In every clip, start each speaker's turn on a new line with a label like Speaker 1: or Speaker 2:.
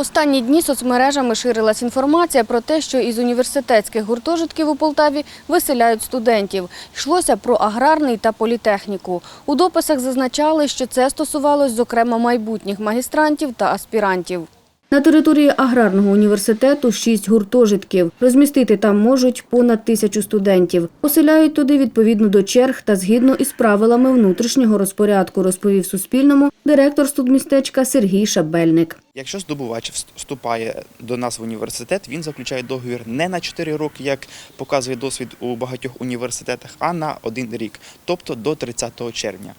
Speaker 1: Останні дні соцмережами ширилась інформація про те, що із університетських гуртожитків у Полтаві виселяють студентів. Йшлося про аграрний та політехніку. У дописах зазначали, що це стосувалось, зокрема, майбутніх магістрантів та аспірантів. На території аграрного університету шість гуртожитків. Розмістити там можуть понад тисячу студентів. Поселяють туди відповідно до черг та згідно із правилами внутрішнього розпорядку, розповів Суспільному директор студмістечка Сергій Шабельник.
Speaker 2: Якщо здобувач вступає до нас в університет, він заключає договір не на 4 роки, як показує досвід у багатьох університетах, а на один рік, тобто до 30 червня.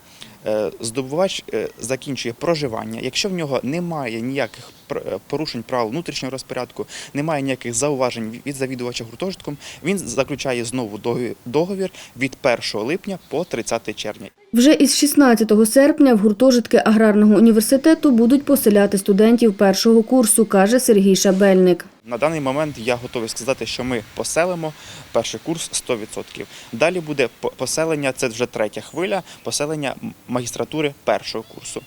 Speaker 2: Е, Здобувач е, закінчує проживання. Якщо в нього немає ніяких е, порушень правил внутрішнього розпорядку, немає ніяких зауважень від завідувача гуртожитком, він заключає знову договір від 1 липня по 30 червня.
Speaker 1: Вже із 16 серпня в гуртожитки аграрного університету будуть поселяти студентів першого курсу, каже Сергій Шабельник.
Speaker 2: На даний момент я готовий сказати, що ми поселимо перший курс 100%. Далі буде поселення, це вже третя хвиля, поселення магістратури першого курсу.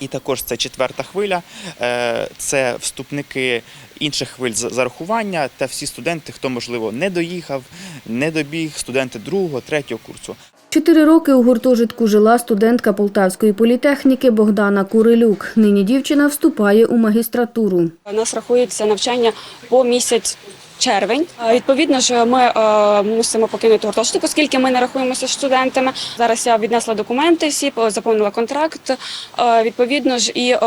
Speaker 2: І також це четверта хвиля, е, це вступники інших хвиль зарахування та всі студенти, хто, можливо, не доїхав, не добіг, студенти другого, третього курсу.
Speaker 1: Чотири роки у гуртожитку жила студентка Полтавської політехніки Богдана Курилюк. Нині дівчина вступає у магістратуру.
Speaker 3: У нас рахується навчання по місяць. Червень відповідно ж ми е, мусимо покинути гуртожиток, оскільки ми не рахуємося студентами. Зараз я віднесла документи, всі по- заповнила контракт. Е, відповідно ж і е,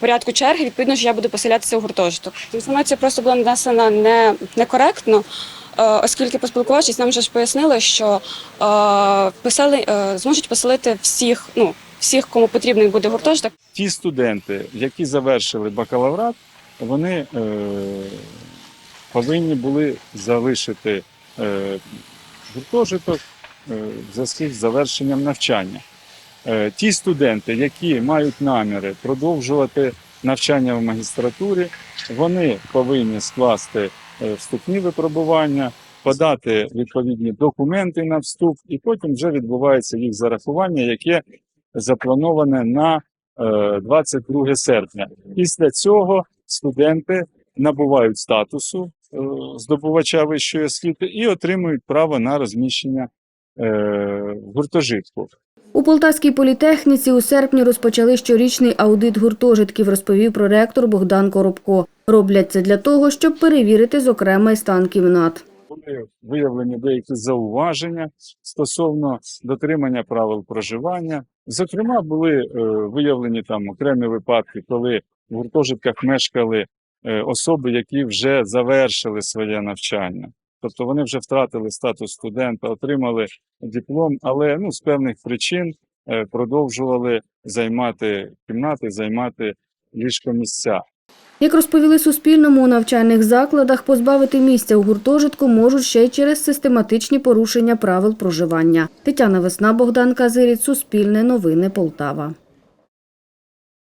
Speaker 3: порядку черги, відповідно ж я буду поселятися у гуртожиток. Інформація просто була надесена не некоректно, оскільки поспілкувавшись, нам вже ж пояснили, що е, посели, е, зможуть поселити всіх, ну всіх, кому потрібний буде гуртожиток.
Speaker 4: ті студенти, які завершили бакалаврат, вони е, повинні були залишити е, гуртожиток е, в зв'язку з завершенням навчання. Е, ті студенти, які мають наміри продовжувати навчання в магістратурі, вони повинні скласти е, вступні випробування, подати відповідні документи на вступ, і потім вже відбувається їх зарахування, яке заплановане на е, 22 серпня. Після цього студенти набувають статусу е, здобувача вищої освіти і отримують право на розміщення е, в гуртожитку.
Speaker 1: У Полтавській політехніці у серпні розпочали щорічний аудит гуртожитків, розповів проректор Богдан Коробко. Роблять це для того, щоб перевірити, зокрема, й стан кімнат.
Speaker 4: Були виявлені деякі зауваження стосовно дотримання правил проживання. Зокрема, були е, виявлені там окремі випадки, коли в гуртожитках мешкали е, особи, які вже завершили своє навчання. Тобто вони вже втратили статус студента, отримали диплом, але ну, з певних причин е, продовжували займати кімнати, займати ліжкомісця.
Speaker 1: Як розповіли Суспільному, у навчальних закладах позбавити місця у гуртожитку можуть ще й через систематичні порушення правил проживання. Тетяна Весна, Богдан Казиріць, Суспільне новини Полтава.